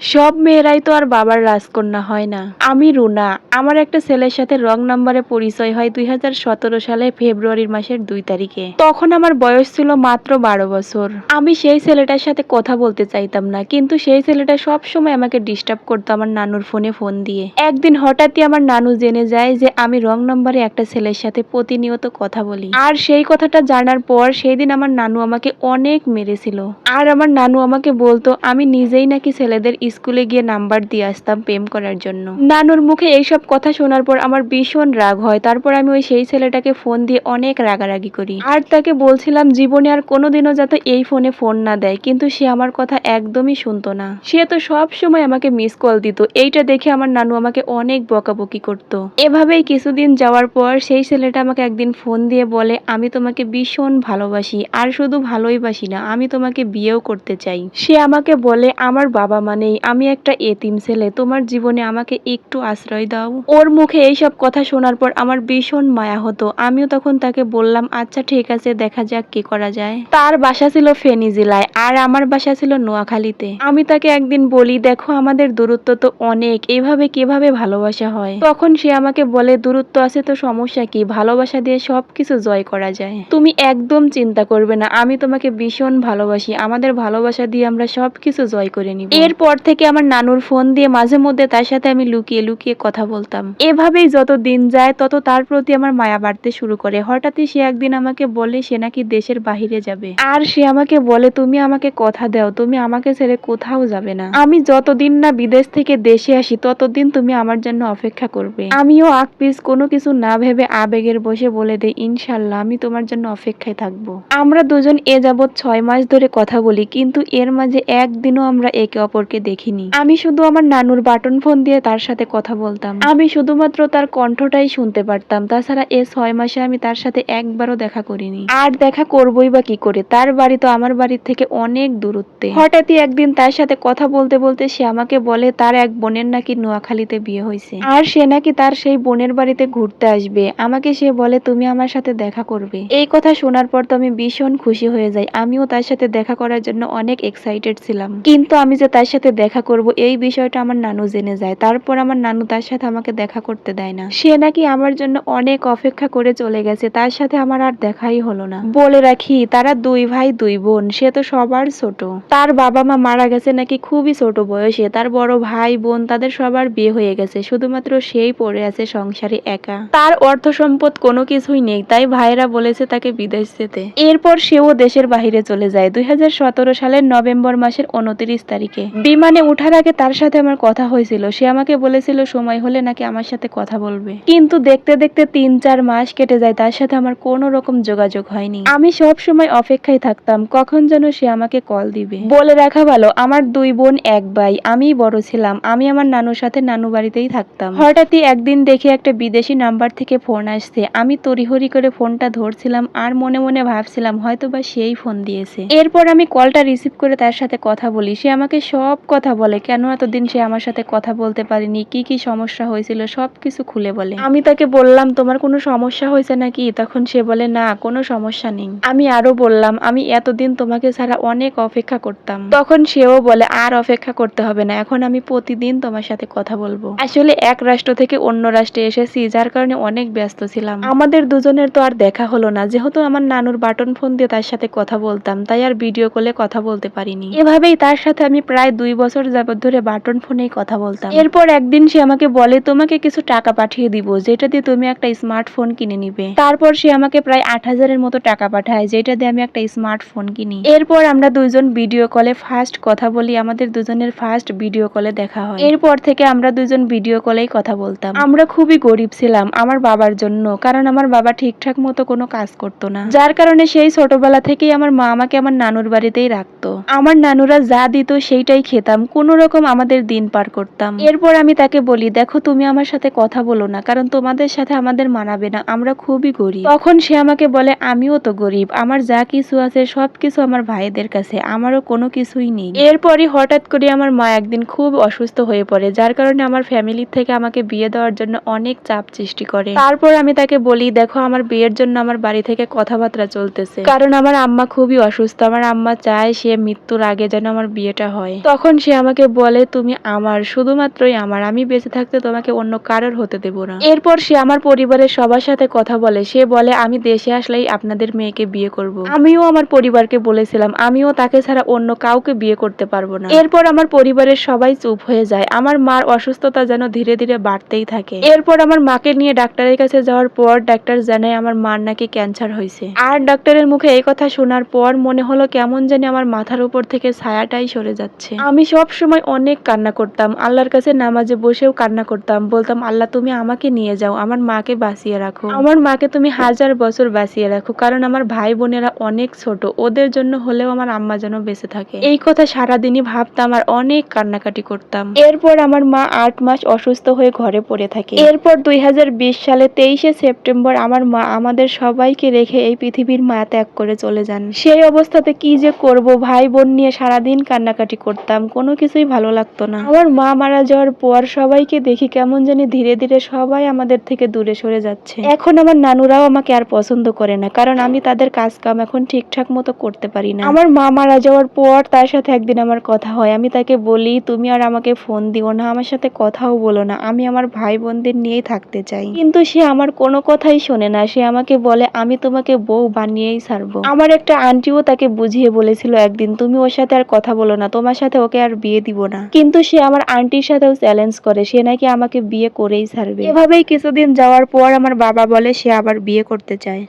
সব মেয়েরাই তো আর বাবার রাজকন্যা হয় না। আমি রুনা, আমার একটা ছেলের সাথে রং নাম্বারে পরিচয় হয় দুই সালে ফেব্রুয়ারি মাসের দুই তারিখে। তখন আমার বয়স ছিল মাত্র বারো বছর। আমি সেই ছেলেটার সাথে কথা বলতে চাইতাম না, কিন্তু সেই ছেলেটা সব সময় আমাকে ডিস্টার্ব করতো আমার নানুর ফোনে ফোন দিয়ে। একদিন হঠাৎই আমার নানু জেনে যায় যে আমি রং নাম্বারে একটা ছেলের সাথে প্রতিনিয়ত কথা বলি। আর সেই কথাটা জানার পর সেই দিন আমার নানু আমাকে অনেক মেরেছিল। আর আমার নানু আমাকে বলতো, আমি নিজেই নাকি ছেলেদের স্কুলে গিয়ে নাম্বার দিয়ে আসতাম প্রেম করার জন্য। নানুর মুখে এইসব কথা শোনার পর আমার ভীষণ রাগ হয়। তারপর আমি ওই সেই ছেলেটাকে ফোন দিয়ে অনেক রাগারাগি করি। আর তাকে বলছিলাম, জীবনে আর কোনোদিনও যাতে এই ফোনে ফোন না দেয়। কিন্তু সে আমার কথা একদমই শুনতো না। সে তো সব সময় আমাকে মিস কল দিত। এইটা দেখে আমার নানু আমাকে অনেক বকাবকি করতো। এভাবেই কিছুদিন যাওয়ার পর সেই ছেলেটা আমাকে একদিন ফোন দিয়ে বলে, আমি তোমাকে ভীষণ ভালোবাসি, আর শুধু ভালোই বাসি না, আমি তোমাকে বিয়েও করতে চাই। সে আমাকে বলে, আমার বাবা মানেই আমি একটা এতিম ছেলে তোমার জীবনে আমাকে একটু আশ্রয় দাও। ওর মুখে এইসব কথা শোনার পর আমার ভীষণ মায়া হতো। আমিও তখন তাকে বললাম আচ্ছা ঠিক আছে দেখা যাক কি করা যায়। তার বাসা ছিল ফেনী জেলায় আর আমার বাসা ছিল নোয়াখালীতে। আমি তাকে একদিন বলি দেখো আমাদের দূরত্ব তো অনেক এভাবে কীভাবে ভালোবাসা হয়? তখন সে আমাকে বলে দূরত্ব আছে তো সমস্যা কি? ভালোবাসা দিয়ে সবকিছু জয় করা যায়। তুমি একদম চিন্তা করবে না আমি তোমাকে ভীষণ ভালোবাসি। আমাদের ভালোবাসা দিয়ে আমরা সবকিছু জয় করে নিব। এরপর থেকে আমার নানুর ফোন দিয়ে মাঝে মধ্যে তার সাথে আমি লুকিয়ে লুকিয়ে কথা বলতাম। এভাবেই যত দিন যায়, তত তার প্রতি আমার মায়া বাড়তে শুরু করে। হঠাৎই সে একদিন আমাকে বলে, সে নাকি দেশের বাহিরে যাবে। আর সে আমাকে বলে, তুমি আমাকে কথা দাও, তুমি আমাকে ছেড়ে কোথাও যাবে না। আমি যতদিন না বিদেশ থেকে দেশে আসি, ততদিন তুমি আমার জন্য অপেক্ষা করবে। আমিও আগ পিস কোনো কিছু না ভেবে আবেগের বসে বলে দেই, ইনশাল্লাহ, আমি তোমার জন্য অপেক্ষায় থাকব। আমরা দুজন এ যাবৎ ছয় মাস ধরে কথা বলি, কিন্তু এর মাঝে একদিনও আমরা একে অপরকে দেখিনি। আমি শুধু আমার নানুর বাটন ফোন দিয়ে তার সাথে কথা বলতাম। আমি শুধুমাত্র তার কণ্ঠটাই শুনতে পারতাম। তাছাড়া এ ছয় মাসে আমি তার সাথে একবারও দেখা করিনি। আর দেখা করবই বা কি করে? তার বাড়ি তো আমার বাড়ির থেকে অনেক দূরত্বে। হঠাৎই একদিন তার সাথে কথা বলতে বলতে সে আমাকে বলে তার এক বোনের নাকি নোয়াখালীতে বিয়ে হয়েছে। আর সে নাকি তার সেই বোনের বাড়িতে ঘুরতে আসবে। আমাকে সে বলে তুমি আমার সাথে দেখা করবে। এই কথা শোনার পর তো আমি ভীষণ খুশি হয়ে যাই। আমিও তার সাথে দেখা করার জন্য অনেক এক্সাইটেড ছিলাম। কিন্তু আমি যে তার সাথে দেখা করব, এই বিষয়টা আমার নানু জেনে যায়। তারপর আমার নানু তার সাথে আমাকে দেখা করতে দেয় না। সে নাকি আমার জন্য অনেক অপেক্ষা করে চলে গেছে, তার সাথে আমার আর দেখাই হলো না। বলে রাখি, তারা দুই ভাই, দুই বোন, সে তো সবার ছোট। তার বাবা মা মারা গেছে নাকি খুবই ছোট বয়সে, তার বড় ভাই, বোন, তাদের সবার বিয়ে হয়ে গেছে, শুধুমাত্র সেই পড়ে আছে সংসারে একা। তার অর্থ সম্পদ কোনো কিছুই নেই, তাই ভাইরা বলেছে তাকে বিদেশ যেতে। এরপর সেও দেশের বাহিরে চলে যায়, দুই হাজার সতেরো সালের নভেম্বর মাসের উনত্রিশ তারিখে। বিমানে ওঠার আগে তার সাথে আমার কথা হয়েছিল। সে আমাকে বলেছিল, সময় হলে নাকি আমার সাথে কথা বলবে। কিন্তু দেখতে দেখতে তিন চার মাস কেটে যায়, তার সাথে আমার কোনো রকম যোগাযোগ হয়নি। আমি সব সময় অপেক্ষায় থাকতাম, কখন যেন সে আমাকে কল দিবে। বলে রাখা ভালো, আমার দুই বোন এক ভাই আমিই বড় ছিলাম, আমি আমার নানুর সাথে নানু বাড়িতেই থাকতাম। হঠাৎই একদিন দেখে একটা বিদেশি নাম্বার থেকে ফোন আসছে। আমি তড়িহড়ি করে ফোনটা ধরছিলাম আর মনে মনে ভাবছিলাম হয়তো বা সেই ফোন দিয়েছে। এরপর আমি কলটা রিসিভ করে তার সাথে কথা বলি। সে আমাকে সব কথা বলে? কেন এতদিন সে আমার সাথে কথা বলতে পারেনি? কি কি সমস্যা হয়েছিল? সব কিছু খুলে বলে। আমি তাকে বললাম, তোমার কোনো সমস্যা হয়েছে নাকি? তখন সে বলে, না, কোনো সমস্যা নেই। আমি আরও বললাম, আমি এতদিন তোমাকে ছাড়া অনেক অপেক্ষা করতাম। তখন সেও বলে, আর অপেক্ষা করতে হবে না। এখন আমি প্রতিদিন তোমার সাথে কথা বলব। আসলে এক রাষ্ট্র থেকে অন্য রাষ্ট্রে এসেছি, যার কারণে অনেক ব্যস্ত ছিলাম। আমাদের দুজনের তো আর দেখা হলো না। যেহেতু আমার নানুর বাটন ফোন দিয়ে তার সাথে কথা বলতাম, তাই আর ভিডিও কলে কথা বলতে পারিনি। এভাবেই তার সাথে আমি প্রায় দুই বছর যাবত ধরে বাটন ফোনেই কথা বলতাম। এরপর একদিন সে আমাকে বলে, তোমাকে কিছু টাকা পাঠিয়ে দিব, যেটা দিয়ে তুমি একটা স্মার্টফোন কিনে নিবে। তারপর সে আমাকে প্রায় আট হাজারের মতো টাকা পাঠায়, যেটা দিয়ে আমি একটা স্মার্টফোন কিনি। এরপর আমরা দুইজন ভিডিও কলে ফার্স্ট কথা বলি, আমাদের দুজনের ফার্স্ট ভিডিও কলে দেখা হয়। এরপর থেকে আমরা দুজন ভিডিও কলেই কথা বলতাম। আমরা খুবই গরিব ছিলাম, আমার বাবার জন্য, কারণ আমার বাবা ঠিকঠাক মতো কোনো কাজ করতো না। যার কারণে সেই ছোটবেলা থেকেই আমার মা আমাকে আমার নানুর বাড়িতেই রাখতো। আমার নানুরা যা দিত সেইটাই খেতাম। কোনো রকম আমাদের দিন পার করতাম। এরপর আমি তাকে বলি, দেখো, তুমি আমার সাথে কথা বলো না, কারণ তোমাদের সাথে আমাদের মানাবে না, আমরা খুবই গরিব। তখন সে আমাকে বলে, আমিও তো গরিব, আমার যা কিছু আছে সবকিছু আমার ভাইদের কাছে, আমারও কোনো কিছুই নেই। এরপরই হঠাৎ করে আমার মা একদিন খুব অসুস্থ হয়ে পড়ে, যার কারণে আমার ফ্যামিলির থেকে আমাকে বিয়ে দেওয়ার জন্য অনেক চাপ সৃষ্টি করে। তারপর আমি তাকে বলি, দেখো, আমার বিয়ের জন্য আমার বাড়ি থেকে কথাবার্তা চলতেছে। কারণ আমার আম্মা খুবই অসুস্থ, আমার আম্মা চায় সে মৃত্যুর আগে যেন আমার বিয়েটা হয়। তখন সে সে আমাকে বলে, তুমি আমার, শুধুমাত্রই আমার, আমি বেঁচে থাকতে তোমাকে অন্য কারোর হতে দেব না। এরপর সে আমার পরিবারের সবার সাথে কথা বলে। সে বলে, আমি দেশে আসলেই আপনাদের মেয়েকে বিয়ে করব। আমিও আমার পরিবারকে বলেছিলাম, আমিও তাকে ছাড়া অন্য কাউকে বিয়ে করতে পারব না। এরপর আমার পরিবারের সবাই চুপ হয়ে যায়। আমার মার অসুস্থতা যেন ধীরে ধীরে বাড়তেই থাকে। এরপর আমার মাকে নিয়ে ডাক্তারের কাছে যাওয়ার পর ডাক্তার জানায় আমার মার নাকি ক্যান্সার হয়েছে। আর ডাক্তারের মুখে এই কথা শোনার পর মনে হলো কেমন জানি আমার মাথার উপর থেকে ছায়াটাই সরে যাচ্ছে। আমি সব সময় অনেক কান্না করতাম। আল্লাহর কাছে নামাজে বসেও কান্না করতাম। বলতাম, আল্লাহ, তুমি আমাকে নিয়ে যাও, আমার মাকে বাঁচিয়ে রাখো। আমার মাকে তুমি হাজার বছর বাঁচিয়ে রাখো, কারণ আমার ভাই বোনেরা অনেক ছোট। ওদের জন্য হলেও আমার আম্মা যেন বেঁচে থাকে। এই কথা সারাদিনই ভাবতাম আর অনেক কান্নাকাটি করতাম। এরপর আমার মা আট মাস অসুস্থ হয়ে ঘরে পড়ে থাকে। এরপর দুই হাজার বিশ সালে তেইশে সেপ্টেম্বর আমার মা আমাদের সবাইকে রেখে এই পৃথিবীর মায়া ত্যাগ করে চলে যান। সেই অবস্থাতে কি যে করব ভাই বোন নিয়ে সারাদিন কান্নাকাটি করতাম। কোনো কিছুই ভালো লাগতো না। আমার মা মারা যাওয়ার পর সবাইকে দেখি কেমন জানি ধীরে ধীরে সবাই আমাদের থেকে দূরে সরে যাচ্ছে। এখন আমার নানুরাও আমাকে আর পছন্দ করে না, কারণ আমি তাদের কাজ কাম এখন ঠিকঠাক মতো করতে পারি না। আমার মা মারা যাওয়ার পর তার সাথে একদিন আমার কথা হয়। আমি তাকে বলি, তুমি আর আমাকে ফোন দিও না, আমার সাথে কথাও বলো না। আমি আমার ভাই বোনদের নিয়েই থাকতে চাই। কিন্তু সে আমার কোনো কথাই শোনে না। সে আমাকে বলে, আমি তোমাকে বউ বানিয়েই ছাড়বো। আমার একটা আন্টিও তাকে বুঝিয়ে বলেছিল একদিন, তুমি ওর সাথে আর কথা বলো না, তোমার সাথে ওকে আর বিয়ে দিব না। কিন্তু সে আমার আন্টির সাথেও চ্যালেঞ্জ করে। সে নাকি আমাকে বিয়ে করেই ছাড়বে। এভাবেই কিছুদিন যাওয়ার পর আমার বাবা বলে সে আবার বিয়ে করতে চায়।